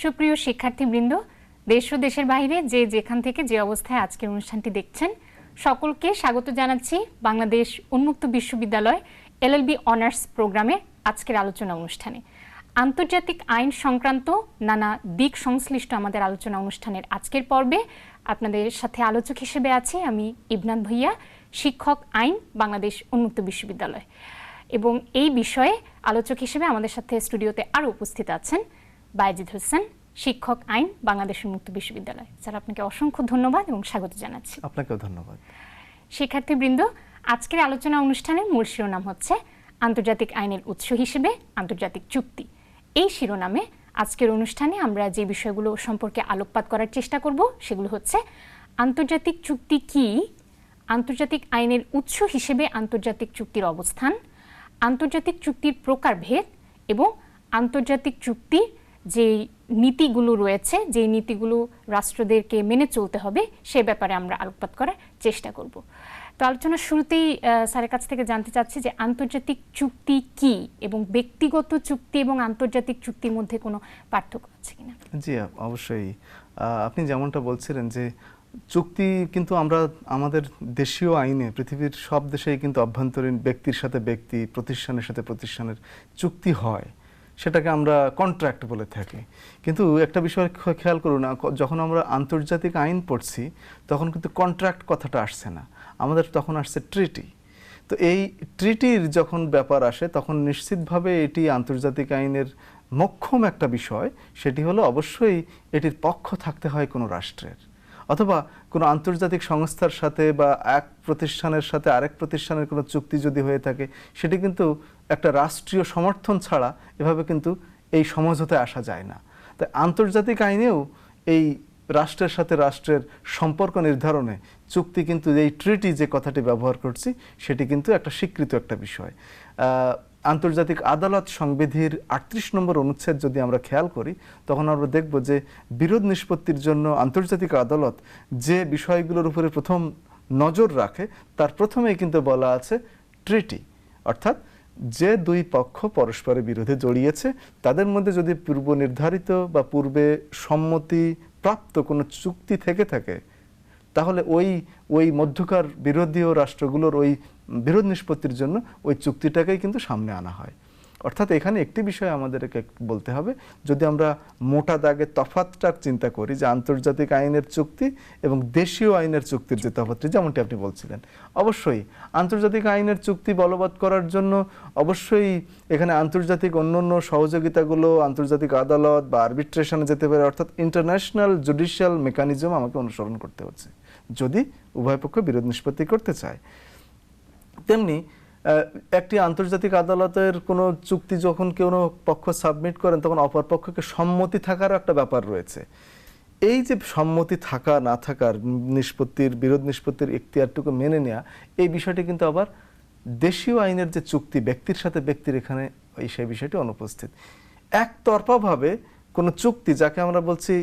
সুপ্রিয় শিক্ষার্থীবৃন্দ, দেশ ও দেশের বাইরে যে যেখান থেকে যে অবস্থায় আজকের অনুষ্ঠানটি দেখছেন, সকলকে স্বাগত জানাচ্ছি বাংলাদেশ উন্মুক্ত বিশ্ববিদ্যালয় এলএলবি অনার্স প্রোগ্রামে আজকের আলোচনা অনুষ্ঠানে। আন্তর্জাতিক আইন সংক্রান্ত নানা দিক সংশ্লিষ্ট আমাদের আলোচনা অনুষ্ঠানের আজকের পর্বে আপনাদের সাথে আলোচক হিসেবে আছি আমি ইবনান ভুইয়া, শিক্ষক আইন, বাংলাদেশ উন্মুক্ত বিশ্ববিদ্যালয়। এবং এই বিষয়ে আলোচক হিসেবে আমাদের সাথে স্টুডিওতে আরও উপস্থিত আছেন বাইজিদ হোসেন শিক্ষক আইন বাংলাদেশ মুক্ত বিশ্ববিদ্যালয়। স্যার আপনাকে অসংখ্য ধন্যবাদ এবং স্বাগত জানাচ্ছি। আপনাকেও ধন্যবাদ। শিক্ষার্থীবৃন্দ আজকের আলোচনা অনুষ্ঠানের মূল শিরোনাম হচ্ছে আন্তর্জাতিক আইনের উৎস হিসেবে আন্তর্জাতিক চুক্তি। এই শিরোনামে আজকের অনুষ্ঠানে আমরা যে বিষয়গুলো সম্পর্কে আলোকপাত করার চেষ্টা করব সেগুলো হচ্ছে আন্তর্জাতিক চুক্তি কি আন্তর্জাতিক আইনের উৎস হিসেবে আন্তর্জাতিক চুক্তির অবস্থান আন্তর্জাতিক চুক্তির প্রকারভেদ এবং আন্তর্জাতিক চুক্তির যে নীতিগুলো রয়েছে, যে নীতিগুলো রাষ্ট্রদেরকে মেনে চলতে হবে, সে ব্যাপারে আমরা আলোকপাত করার চেষ্টা করব। তো আলোচনার শুরুতেই স্যারের কাছ থেকে জানতে চাচ্ছি যে আন্তর্জাতিক চুক্তি কি এবং ব্যক্তিগত চুক্তি এবং আন্তর্জাতিক চুক্তির মধ্যে কোনো পার্থক্য আছে কিনা? জি, অবশ্যই। আপনি যেমনটা বলছিলেন যে চুক্তি কিন্তু আমরা আমাদের দেশীয় আইনে, পৃথিবীর সব দেশেই কিন্তু অভ্যন্তরীণ ব্যক্তির সাথে ব্যক্তি, প্রতিষ্ঠানের সাথে প্রতিষ্ঠানের চুক্তি হয়। সেটাকে আমরা কন্ট্রাক্ট বলে থাকি। কিন্তু একটা বিষয় খেয়াল করুন যখন আমরা আন্তর্জাতিক আইন পড়ছি, তখন কিন্তু কন্ট্রাক্ট কথাটা আসছে না। আমাদের তখন আসছে ট্রিটি তো এই ট্রিটির যখন ব্যাপার আসে, তখন নিশ্চিতভাবে এটি আন্তর্জাতিক আইনের মক্ষম একটা বিষয়। সেটি হলো অবশ্যই এটির পক্ষ থাকতে হয় কোনো রাষ্ট্রের। অথবা কোনো আন্তর্জাতিক সংস্থার সাথে বা এক প্রতিষ্ঠানের সাথে আরেক প্রতিষ্ঠানের কোনো চুক্তি যদি হয়ে থাকে, সেটি কিন্তু একটা রাষ্ট্রীয় সমর্থন ছাড়া এভাবে কিন্তু এই সমঝোতায় আসা যায় না। তাই আন্তর্জাতিক আইনেও এই রাষ্ট্রের সাথে রাষ্ট্রের সম্পর্ক নির্ধারণে চুক্তি কিন্তু এই ট্রিটি যে কথাটি ব্যবহার করছি, সেটি কিন্তু একটা স্বীকৃত একটা বিষয়। আন্তর্জাতিক আদালত সংবিধির আটত্রিশ নম্বর অনুচ্ছেদ যদি আমরা খেয়াল করি, তখন আমরা দেখব যে বিরোধ নিষ্পত্তির জন্য আন্তর্জাতিক আদালত যে বিষয়গুলোর উপরে প্রথম নজর রাখে, তার প্রথমেই কিন্তু বলা আছে ট্রিটি অর্থাৎ যে দুই পক্ষ পরস্পরের বিরোধে জড়িয়েছে, তাদের মধ্যে যদি পূর্ব নির্ধারিত বা পূর্বে সম্মতি প্রাপ্ত কোনো চুক্তি থেকে থাকে, তাহলে ওই ওই মধ্যকার বিরোধী ও রাষ্ট্রগুলোর ওই বিরোধ নিষ্পত্তির জন্য ওই চুক্তিটাকেই কিন্তু সামনে আনা হয়। অর্থাৎ এখানে একটি বিষয় আমাদেরকে বলতে হবে, যদি আমরা মোটা দাগে তফাতটা চিন্তা করি যে আন্তর্জাতিক আইনের চুক্তি এবং দেশীয় আইনের চুক্তির যে তফাতটি যেমনটি আপনি বলছিলেন, অবশ্যই আন্তর্জাতিক আইনের চুক্তি বলবৎ করার জন্য অবশ্যই এখানে আন্তর্জাতিক অন্য অন্য সহযোগিতাগুলো, আন্তর্জাতিক আদালত বা আরবিট্রেশনে যেতে পারে, অর্থাৎ ইন্টারন্যাশনাল জুডিশিয়াল মেকানিজম আমাকে অনুসরণ করতে হচ্ছে, যদি উভয় পক্ষ বিরোধ নিষ্পত্তি করতে চায়। তেমনি একটি আন্তর্জাতিক আদালতের কোনো চুক্তি যখন কোনো পক্ষ সাবমিট করেন, তখন অপর পক্ষকে সম্মতি থাকারও একটা ব্যাপার রয়েছে। এই যে সম্মতি থাকা, না থাকার নিষ্পত্তির, বিরোধ নিষ্পত্তির এখতিয়ারটুকু মেনে নেওয়া এই বিষয়টি কিন্তু আবার দেশীয় আইনের যে চুক্তি, ব্যক্তির সাথে ব্যক্তির এখানে এই সেই বিষয়টি অনুপস্থিত। একতরফাভাবে কোনো চুক্তি, যাকে আমরা বলছি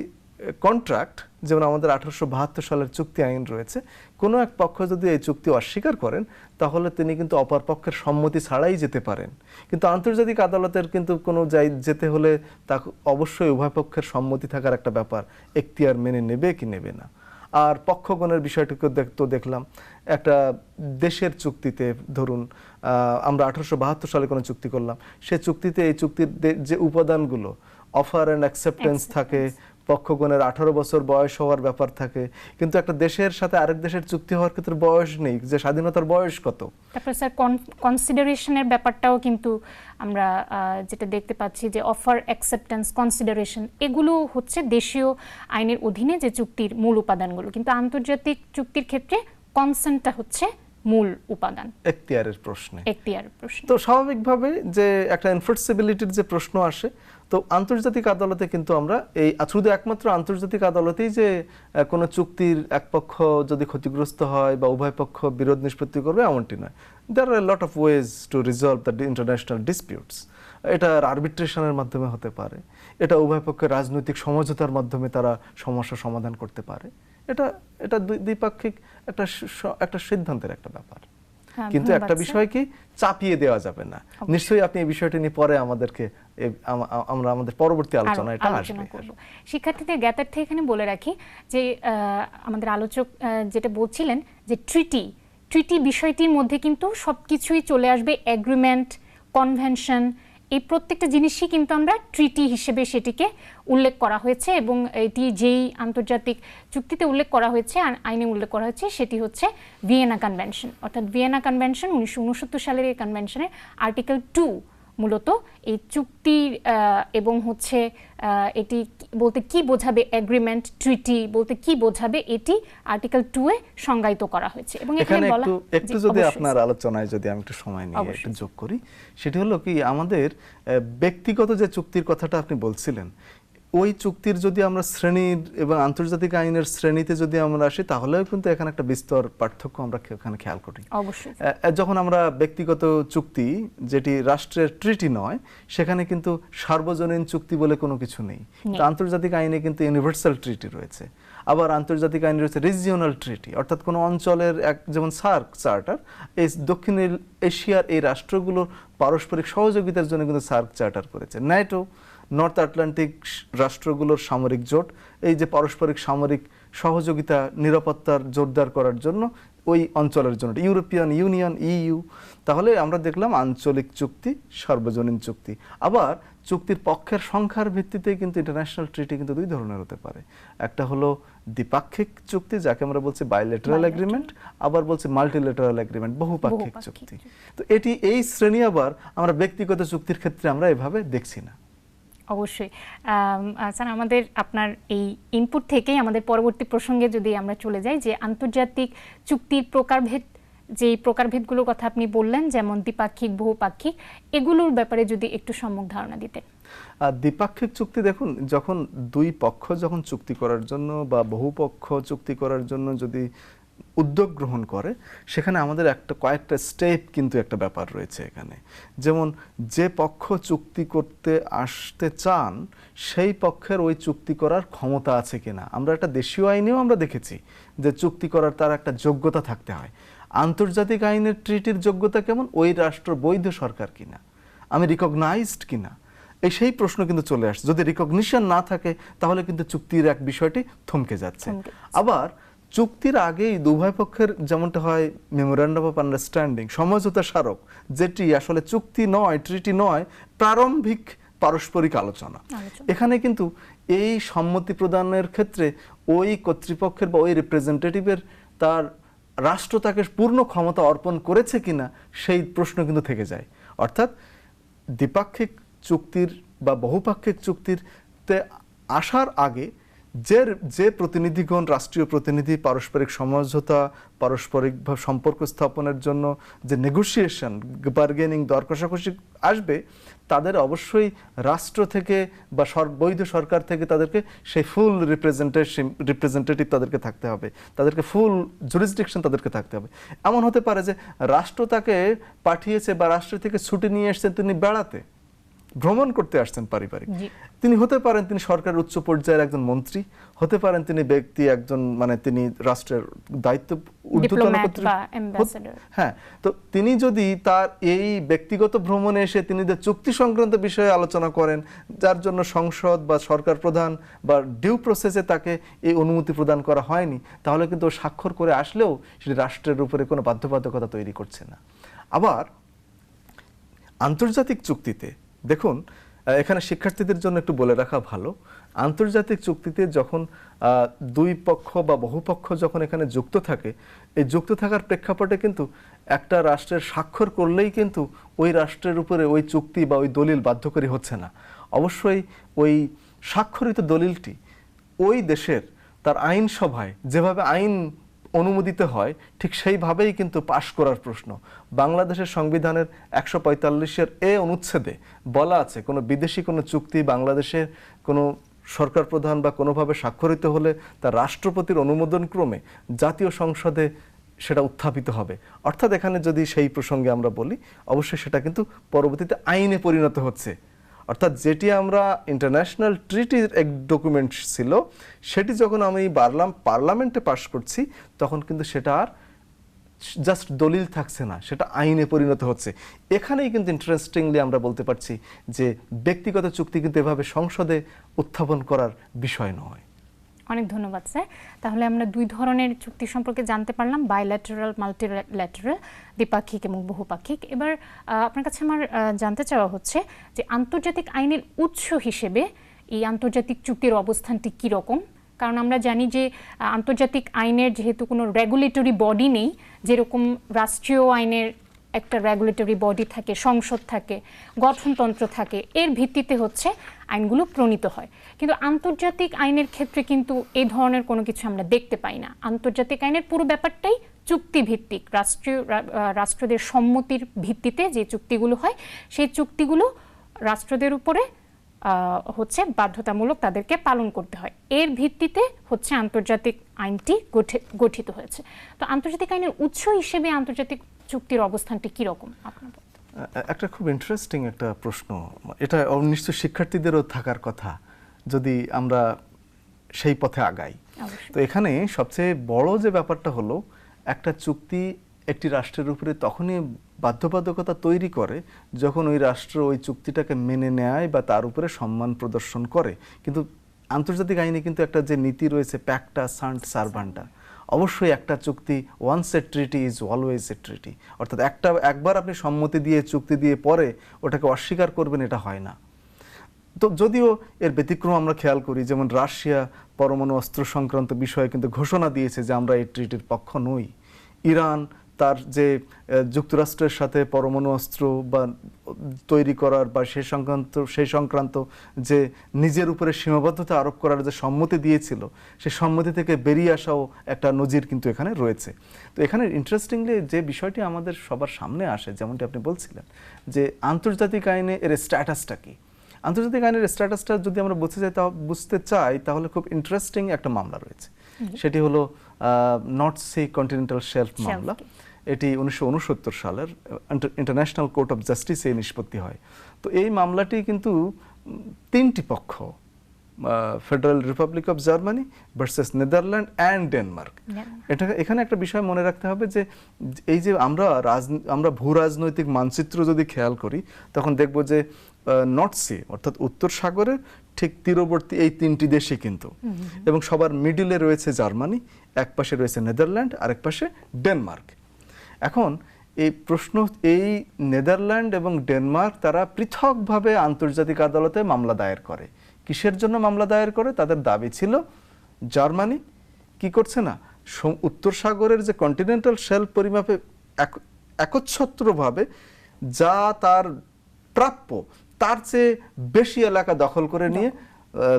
কন্ট্রাক্ট যেমন আমাদের আঠারোশো বাহাত্তর সালের চুক্তি আইন রয়েছে, কোনো এক পক্ষ যদি এই চুক্তি অস্বীকার করেন, তাহলে তিনি কিন্তু অপর পক্ষের সম্মতি ছাড়াই যেতে পারেন। কিন্তু আন্তর্জাতিক আদালতের কিন্তু কোনো যাই যেতে হলে তা অবশ্যই উভয় পক্ষের সম্মতি থাকার একটা ব্যাপার, এখতিয়ার মেনে নেবে কি নেবে না। আর পক্ষগণের বিষয়টিকে দেখ- তো দেখলাম, একটা দেশের চুক্তিতে ধরুন আমরা আঠারোশো বাহাত্তর সালে কোনো চুক্তি করলাম, সে চুক্তিতে এই চুক্তির যে উপাদানগুলো, অফার অ্যান্ড অ্যাকসেপ্টেন্স থাকে পক্ষগণের আঠারো বছর বয়স হওয়ার ব্যাপার থাকে। কিন্তু একটা দেশের সাথে আরেক দেশের চুক্তি হওয়ার ক্ষেত্রে বয়স নেই যে স্বাধীনতার বয়স কত? তারপর স্যার কনসিডারেশনের ব্যাপারটাও কিন্তু আমরা যেটা দেখতে পাচ্ছি যে অফার অ্যাকসেপ্টেন্স কনসিডারেশন এগুলো হচ্ছে দেশীয় আইনের অধীনে যে চুক্তির মূল উপাদানগুলো। কিন্তু আন্তর্জাতিক চুক্তির ক্ষেত্রে কনসেন্টটা হচ্ছে মূল উপাদান। এখতিয়ারের প্রশ্নে। এখতিয়ার প্রশ্ন। তো স্বাভাবিকভাবে যে একটা এনফোর্সিবিলিটির যে প্রশ্ন আসে তো আন্তর্জাতিক আদালতে কিন্তু আমরা এই শুধু একমাত্র আন্তর্জাতিক আদালতেই যে কোনো চুক্তির এক পক্ষ যদি ক্ষতিগ্রস্ত হয় বা উভয় পক্ষ বিরোধ নিষ্পত্তি করবে এমনটি নয়। There are lot of ways to resolve the international disputes এটা আরবিট্রেশনের মাধ্যমে হতে পারে। এটা উভয় পক্ষের রাজনৈতিক সমঝোতার মাধ্যমে তারা সমস্যা সমাধান করতে পারে। এটা এটা দ্বিপাক্ষিক একটা একটা সিদ্ধান্তের একটা ব্যাপার। কিন্তু একটা বিষয় কি চাপিয়ে দেওয়া যাবে না। নিশ্চয়ই আপনি এই বিষয়টি নিয়ে পরে আমাদেরকে আমরা আমাদের পরবর্তী আলোচনা এটা আসবে। শিক্ষার্থীদের জ্ঞাতার্থে এখানে বলে রাখি যে আহ, আমাদের আলোচক যেটা বলছিলেন যে ট্রিটি ট্রিটি বিষয়টির মধ্যে কিন্তু সবকিছুই চলে আসবে এগ্রিমেন্ট কনভেনশন এই প্রত্যেকটা জিনিসই কিন্তু আমরা ট্রিটি হিসেবে সেটিকে উল্লেখ করা হয়েছে এবং এটি যেই আন্তর্জাতিক চুক্তিতে উল্লেখ করা হয়েছে আর আইনে উল্লেখ করা হয়েছে, সেটি হচ্ছে ভিয়েনা কনভেনশন অর্থাৎ ভিয়েনা কনভেনশন উনিশশো উনসত্তর সালের এই কনভেনশনের আর্টিকেল টু মূলত এই চুক্তির এবং হচ্ছে এটি বলতে কি বোঝাবে এগ্রিমেন্ট ট্রিটি বলতে কি বোঝাবে এটি আর্টিকেল টু এ সংজ্ঞায়িত করা হয়েছে। এবং এখানে বলা একটু একটু যদি আপনার আলোচনায় যদি আমি একটু সময় নিয়ে একটু যোগ করি সেটি হলো কি আমাদের ব্যক্তিগত যে চুক্তির কথাটা আপনি বলছিলেন ওই চুক্তির যদি আমরা শ্রেণির এবং আন্তর্জাতিক আইনের শ্রেণীতে যদি আমরা আসি তাহলেও কিন্তু এখানে একটা বিস্তর পার্থক্য আমরা এখানে খেয়াল করি। অবশ্যই। যখন আমরা ব্যক্তিগত চুক্তি যেটি রাষ্ট্রের ট্রিটি নয় সেখানে কিন্তু সার্বজনীন চুক্তি বলে কোনো কিছু নেই। তো আন্তর্জাতিক আইনে কিন্তু ইউনিভার্সাল ট্রিটি রয়েছে। আবার আন্তর্জাতিক আইনে রয়েছে রিজিওনাল ট্রিটি অর্থাৎ কোনো অঞ্চলের এক যেমন সার্ক চার্টার এই দক্ষিণ এশিয়ার এই রাষ্ট্রগুলোর পারস্পরিক সহযোগিতার জন্য কিন্তু সার্ক চার্টার করেছে। ন্যাটো নর্থ আটলান্টিক রাষ্ট্রগুলোর সামরিক জোট এই যে পারস্পরিক সামরিক সহযোগিতা নিরাপত্তার জোরদার করার জন্য ওই অঞ্চলের জন্য ইউরোপিয়ান ইউনিয়ন ইইউ তাহলে আমরা দেখলাম আঞ্চলিক চুক্তি সর্বজনীন চুক্তি আবার চুক্তির পক্ষের সংখ্যার ভিত্তিতে কিন্তু ইন্টারন্যাশনাল ট্রিটি কিন্তু দুই ধরনের হতে পারে একটা হলো দ্বিপাক্ষিক চুক্তি যাকে আমরা বলছি বাইলেটারাল। এগ্রিমেন্ট আবার বলছি মাল্টিলেটারাল এগ্রিমেন্ট বহুপাক্ষিক চুক্তি। তো এটি এই শ্রেণি আবার আমরা ব্যক্তিগত চুক্তির ক্ষেত্রে আমরা এভাবে দেখছি না অবশ্যই। স্যার আমাদের আপনার এই ইনপুট থেকেই আমাদের পরবর্তী প্রসঙ্গে যদি আমরা চলে যাই, যে আন্তর্জাতিক চুক্তির প্রকারভেদ যে প্রকারভেদগুলোর কথা আপনি বললেন, যেমন দ্বিপাক্ষিক, বহুপাক্ষিক, এগুলোর ব্যাপারে যদি একটু সম্যক ধারণা দিতেন। দ্বিপাক্ষিক চুক্তি দেখুন, যখন দুই পক্ষ যখন চুক্তি করার জন্য বা বহুপক্ষ চুক্তি করার জন্য যদি উদ্যোগ গ্রহণ করে সেখানে আমাদের একটা কয়েকটা স্টেপ কিন্তু একটা ব্যাপার রয়েছে এখানে। যেমন যে পক্ষ চুক্তি করতে আসতে চান সেই পক্ষের ওই চুক্তি করার ক্ষমতা আছে কিনা। আমরা একটা দেশীয় আইনেও আমরা দেখেছি যে চুক্তি করার তার একটা যোগ্যতা থাকতে হয়। আন্তর্জাতিক আইনের ট্রিটির যোগ্যতা কেমন? ওই রাষ্ট্র বৈধ সরকার কিনা? আমি রিকগনাইজড কিনা? এই সেই প্রশ্ন কিন্তু চলে আসছে যদি রিকগনিশন না থাকে তাহলে কিন্তু চুক্তির এক বিষয়টি থমকে যাচ্ছে। আবার চুক্তির আগেই দুভয় পক্ষের যেমনটা হয় মেমোরান্ডাম অফ আন্ডারস্ট্যান্ডিং সমঝোতা স্মারক যেটি আসলে চুক্তি নয় ট্রিটি নয় প্রারম্ভিক পারস্পরিক আলোচনা। এখানে কিন্তু এই সম্মতি প্রদানের ক্ষেত্রে ওই কর্তৃপক্ষের বা ওই রিপ্রেজেন্টেটিভের তার রাষ্ট্র তাকে পূর্ণ ক্ষমতা অর্পণ করেছে কিনা সেই প্রশ্ন কিন্তু থেকে যায় অর্থাৎ দ্বিপাক্ষিক চুক্তির বা বহুপাক্ষিক চুক্তিরতে আসার আগে যে যে প্রতিনিধিগণ, রাষ্ট্রীয় প্রতিনিধি, পারস্পরিক সমঝোতা, পারস্পরিক সম্পর্ক স্থাপনের জন্য যে নেগোসিয়েশন বার্গেনিং দর কষাকষি আসবে, তাদের অবশ্যই রাষ্ট্র থেকে বা বৈধ সরকার থেকে তাদেরকে সেই ফুল রিপ্রেজেন্টেশন রিপ্রেজেন্টেটিভ তাদেরকে থাকতে হবে। তাদেরকে ফুল জুরিসডিকশন তাদেরকে থাকতে হবে। এমন হতে পারে যে রাষ্ট্র তাকে পাঠিয়েছে বা রাষ্ট্র থেকে ছুটি নিয়ে এসেছেন তিনি বেড়াতে। ভ্রমণ করতে আসছেন পারিবারিক। তিনি হতে পারেন তিনি সরকারের উচ্চ পর্যায়ের একজন মন্ত্রী হতে পারেন তিনি ব্যক্তি একজন মানে তিনি রাষ্ট্রের দায়িত্ব ঊর্ধ্বতন। হ্যাঁ তো তিনি যদি তার এই ব্যক্তিগত ভ্রমণে এসে তিনি যে চুক্তি সংক্রান্ত বিষয়ে আলোচনা করেন যার জন্য সংসদ বা সরকার প্রধান বা ডিউ প্রসেসে তাকে এই অনুমতি প্রদান করা হয়নি তাহলে কিন্তু স্বাক্ষর করে আসলেও সেটি রাষ্ট্রের উপরে কোনো বাধ্যবাধকতা তৈরি করছে না। আবার আন্তর্জাতিক চুক্তিতে দেখুন এখানে শিক্ষার্থীদের জন্য একটু বলে রাখা ভালো। আন্তর্জাতিক চুক্তিতে যখন দুই পক্ষ বা বহুপক্ষ যখন এখানে যুক্ত থাকে, এই যুক্ত থাকার প্রেক্ষাপটে কিন্তু একটা রাষ্ট্রের স্বাক্ষর করলেই কিন্তু ওই রাষ্ট্রের উপরে ওই চুক্তি বা ওই দলিল বাধ্যকরী হচ্ছে না। অবশ্যই ওই স্বাক্ষরিত দলিলটি ওই দেশের তার আইনসভায়, যেভাবে আইন অনুমোদিত হয়, ঠিক সেইভাবেই কিন্তু পাশ করার প্রশ্ন। বাংলাদেশের সংবিধানের একশো পঁয়তাল্লিশের এ অনুচ্ছেদে বলা আছে, কোনো বিদেশি কোনো চুক্তি বাংলাদেশের কোনো সরকার প্রধান বা কোনোভাবে স্বাক্ষরিত হলে তা রাষ্ট্রপতির অনুমোদন ক্রমে জাতীয় সংসদে সেটা উত্থাপিত হবে। অর্থাৎ এখানে যদি সেই প্রসঙ্গে আমরা বলি, অবশ্যই সেটা কিন্তু পরবর্তীতে আইনে পরিণত হচ্ছে। অর্থাৎ যেটি আমরা ইন্টারন্যাশনাল ট্রিটির এক ডকুমেন্ট ছিল, সেটি যখন আমি বারলাম পার্লামেন্টে পাশ করছি, তখন কিন্তু সেটা আর জাস্ট দলিল থাকছে না, সেটা আইনে পরিণত হচ্ছে। এখানেই কিন্তু ইন্টারেস্টিংলি আমরা বলতে পারছি যে ব্যক্তিগত চুক্তি কিন্তু এভাবে সংসদে উত্থাপন করার বিষয় নয়। অনেক ধন্যবাদ, স্যার। তাহলে আমরা দুই ধরনের চুক্তি সম্পর্কে জানতে পারলাম বাইল্যাটারাল মাল্টিল্যাটারাল দ্বিপাক্ষিক এবং বহুপাক্ষিক। এবার আপনার কাছে আমার জানতে চাওয়া হচ্ছে যে আন্তর্জাতিক আইনের উৎস হিসেবে এই আন্তর্জাতিক চুক্তির অবস্থানটি কী রকম কারণ আমরা জানি যে আন্তর্জাতিক আইনের যেহেতু কোনো রেগুলেটরি বডি নেই, যেরকম রাষ্ট্রীয় আইনের একটা রেগুলেটরি বডি থাকে, সংসদ থাকে, গঠনতন্ত্র থাকে, এর ভিত্তিতে হচ্ছে আইনগুলো প্রণীত হয়। কিন্তু আন্তর্জাতিক আইনের ক্ষেত্রে কিন্তু এই ধরনের কোনো কিছু আমরা দেখতে পাই না। আন্তর্জাতিক আইনের পুরো ব্যাপারটাই চুক্তিভিত্তিক। রাষ্ট্রীয় রাষ্ট্রদের সম্মতির ভিত্তিতে যে চুক্তিগুলো হয়, সেই চুক্তিগুলো রাষ্ট্রদের উপরে হচ্ছে বাধ্যতামূলক তাদেরকে পালন করতে হয়। এর ভিত্তিতে হচ্ছে আন্তর্জাতিক আইনটি গঠি- গঠিত হয়েছে। তো আন্তর্জাতিক আইনের উৎস হিসেবে আন্তর্জাতিক চুক্তির অবস্থানটি কীরকম? আপনার একটা খুব ইন্টারেস্টিং একটা প্রশ্ন। এটা নিশ্চয় শিক্ষার্থীদেরও থাকার কথা যদি আমরা সেই পথে আগাই। তো এখানে সবচেয়ে বড় যে ব্যাপারটা হলো একটা চুক্তি একটি রাষ্ট্রের উপরে তখনই বাধ্যবাধকতা তৈরি করে যখন ওই রাষ্ট্র ওই চুক্তিটাকে মেনে নেয় বা তার উপরে সম্মান প্রদর্শন করে। কিন্তু আন্তর্জাতিক আইনে কিন্তু একটা যে নীতি রয়েছে, প্যাকটা সান্ট সার্ভান্টা, অবশ্যই একটা চুক্তি once a treaty is always a treaty অর্থাৎ একটা, একবার আপনি সম্মতি দিয়ে, চুক্তি দিয়ে পরে ওটাকে অস্বীকার করবেন, এটা হয় না। তো যদিও এর ব্যতিক্রম আমরা খেয়াল করি, যেমন রাশিয়া পরমাণু অস্ত্র সংক্রান্ত বিষয়ে কিন্তু ঘোষণা দিয়েছে যে আমরা এই ট্রিটির পক্ষ নই। ইরান তার যে যুক্তরাষ্ট্রের সাথে পরমাণু অস্ত্র বা তৈরি করার বা সেই সংক্রান্ত সেই সংক্রান্ত যে নিজের উপরে সীমাবদ্ধতা আরোপ করার যে সম্মতি দিয়েছিল সেই সম্মতি থেকে বেরিয়ে আসাও একটা নজির কিন্তু এখানে রয়েছে। তো এখানে ইন্টারেস্টিংলি যে বিষয়টি আমাদের সবার সামনে আসে, যেমনটি আপনি বলছিলেন, যে আন্তর্জাতিক আইনে এর স্ট্যাটাসটা কি? আন্তর্জাতিক আইনের স্ট্যাটাসটা যদি আমরা বুঝতে চাই তা বুঝতে চাই তাহলে খুব ইন্টারেস্টিং একটা মামলা রয়েছে। সেটি হলো নর্থ সি কন্টিনেন্টাল শেলফ মামলা। এটি উনিশশো উনসত্তর সালের ইন্টারন্যাশনাল কোর্ট অফ জাস্টিসে নিষ্পত্তি হয়। তো এই মামলাটি কিন্তু তিনটি পক্ষ Federal Republic of Germany versus Netherland and Denmark Denmark. এটা এখানে একটা বিষয় মনে রাখতে হবে যে এই যে আমরা রাজ আমরা ভূ রাজনৈতিক মানচিত্র যদি খেয়াল করি তখন দেখব যে নর্থ সি অর্থাৎ উত্তর সাগরের ঠিক তীরবর্তী এই তিনটি দেশে কিন্তু। এবং সবার মিডিলে রয়েছে জার্মানি এক পাশে রয়েছে নেদারল্যান্ড আরেক পাশে ডেনমার্ক এখন এই প্রশ্ন এই নেদারল্যান্ড এবং ডেনমার্ক তারা পৃথকভাবে আন্তর্জাতিক আদালতে মামলা দায়ের করে। কিসের জন্য মামলা দায়ের করে? তাদের দাবি ছিল জার্মানি কি করছে না? উত্তর সাগরের যে কন্টিনেন্টাল শেলফ পরিমাপে একচ্ছত্রভাবে যা তার প্রাপ্য তার চেয়ে বেশি এলাকা দখল করে নিয়ে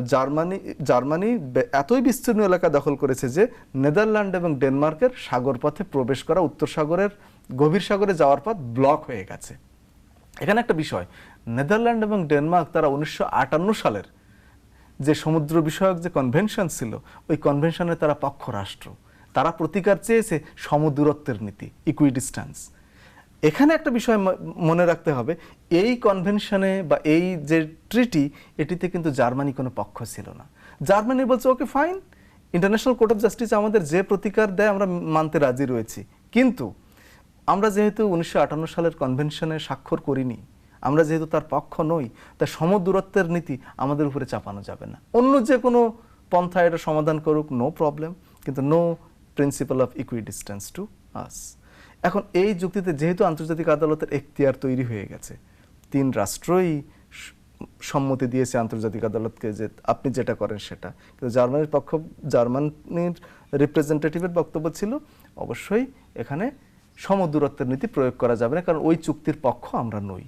জার্মানি জার্মানি এতই বিস্তীর্ণ এলাকা দখল করেছে যে নেদারল্যান্ড এবং ডেনমার্কের সাগর পথে প্রবেশ করা উত্তর সাগরের গভীর সাগরে যাওয়ার পথ ব্লক হয়ে গেছে। এখানে একটা বিষয় নেদারল্যান্ড এবং ডেনমার্ক তারা উনিশশো আটান্ন সালের যে সমুদ্র বিষয়ক যে কনভেনশন ছিল ওই কনভেনশনে তারা পক্ষ রাষ্ট্র তারা প্রতিকার চেয়েছে সমদূরত্বের নীতি ইকুইডিস্ট্যান্স এখানে একটা বিষয় মনে রাখতে হবে, এই কনভেনশনে বা এই যে ট্রিটি এটিতে কিন্তু জার্মানি কোনো পক্ষ ছিল না। জার্মানি বলছে okay fine International Court of Justice আমাদের যে প্রতিকার দেয়, আমরা মানতে রাজি রয়েছি। কিন্তু আমরা যেহেতু উনিশশো আটান্ন সালের কনভেনশনে স্বাক্ষর করিনি, আমরা যেহেতু তার পক্ষ নই, তাই সমদূরত্বের নীতি আমাদের উপরে চাপানো যাবে না। অন্য যে কোনো পন্থা এটা সমাধান করুক নো প্রবলেম কিন্তু no principle of equi equidistance to us এখন এই যুক্তিতে যেহেতু আন্তর্জাতিক আদালতের এখতিয়ার তৈরি হয়ে গেছে, তিন রাষ্ট্রই সম্মতি দিয়েছে আন্তর্জাতিক আদালতকে যে আপনি যেটা করেন সেটা। কিন্তু জার্মানির পক্ষ, জার্মানির রিপ্রেজেন্টেটিভের বক্তব্য ছিল, অবশ্যই এখানে সমদূরত্বের নীতি প্রয়োগ করা যাবে না, কারণ ওই চুক্তির পক্ষ আমরা নই।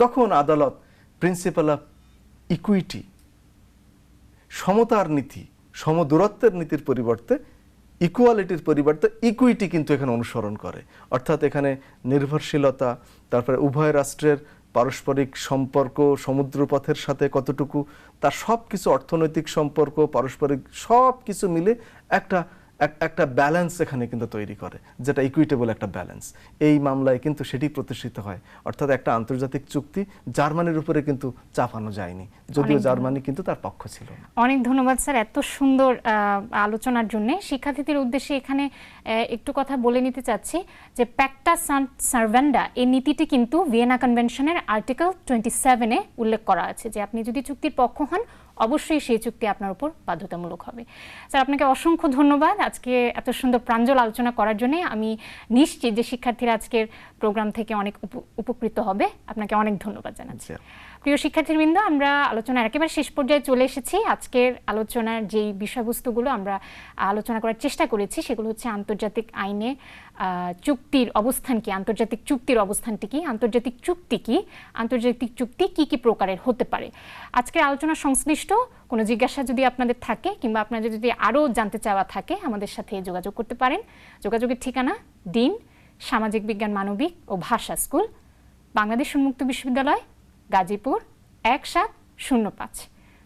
তখন আদালত প্রিন্সিপাল অফ ইকুইটি সমতার নীতি, সমদূরত্বের নীতির পরিবর্তে ইকুয়ালিটির পরিবর্তে ইকুইটি কিন্তু এখানে অনুসরণ করে। অর্থাৎ এখানে নির্ভরশীলতা, তারপরে উভয় রাষ্ট্রের পারস্পরিক সম্পর্ক, সমুদ্রপথের সাথে কতটুকু, তার সব কিছু অর্থনৈতিক সম্পর্ক, পারস্পরিক সব কিছু মিলে একটা এক- একটা ব্যালেন্স এখানে কিন্তু তৈরি করে যেটা ইকুইটেবল একটা ব্যালেন্স এই মামলায় কিন্তু সেটি প্রতিষ্ঠিত হয়। অর্থাৎ একটা আন্তর্জাতিক চুক্তি জার্মানির উপরে কিন্তু চাপানো যায়নি। যদিও জার্মানি কিন্তু তার পক্ষ ছিল। অনেক ধন্যবাদ স্যার এত সুন্দর আলোচনার জন্য। শিক্ষার্থীদের উদ্দেশ্যে এখানে একটু কথা বলে নিতে চাচ্ছি যে প্যাক্টা সার্ভেন্ডা এই নীতিটি কিন্তু ভিয়েনা কনভেনশনের আর্টিকেল টোয়েন্টি সেভেনে উল্লেখ করা আছে যে আপনি যদি চুক্তির পক্ষ হন অবশ্যই সেই চুক্তি আপনার উপর বাধ্যতামূলক হবে। স্যার, আপনাকে অসংখ্য ধন্যবাদ আজকে এত সুন্দর প্রাঞ্জল আলোচনা করার জন্য। আমি নিশ্চিত যে শিক্ষার্থীরা আজকের প্রোগ্রাম থেকে অনেক উপ- উপকৃত হবে। আপনাকে অনেক ধন্যবাদ জানাচ্ছি। প্রিয় শিক্ষার্থীবৃন্দ, আমরা আলোচনার একেবারে শেষ পর্যায়ে চলে এসেছি। আজকের আলোচনার যেই বিষয়বস্তুগুলো আমরা আলোচনা করার চেষ্টা করেছি, সেগুলো হচ্ছে আন্তর্জাতিক আইনে চুক্তির অবস্থান কি, আন্তর্জাতিক চুক্তির অবস্থানটি কি, আন্তর্জাতিক চুক্তি কি, আন্তর্জাতিক চুক্তি কি কি প্রকারের হতে পারে। আজকের আলোচনা সংশ্লিষ্ট, কোনো জিজ্ঞাসা যদি আপনাদের থাকে কিংবা আপনাদের যদি আরও জানতে চাওয়া থাকে, আমাদের সাথে যোগাযোগ করতে পারেন। যোগাযোগের ঠিকানা ডিন, সামাজিক বিজ্ঞান মানবিক ও ভাষা স্কুল, বাংলাদেশ উন্মুক্ত বিশ্ববিদ্যালয় গাজীপুর এক সাত শূন্য পাঁচ।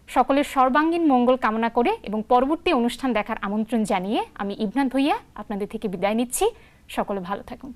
সকলের সর্বাঙ্গীন মঙ্গল কামনা করে এবং পরবর্তী অনুষ্ঠান দেখার আমন্ত্রণ জানিয়ে আমি ইবনাথ ভুইয়া আপনাদের থেকে বিদায় নিচ্ছি। সকলে ভালো থাকুন।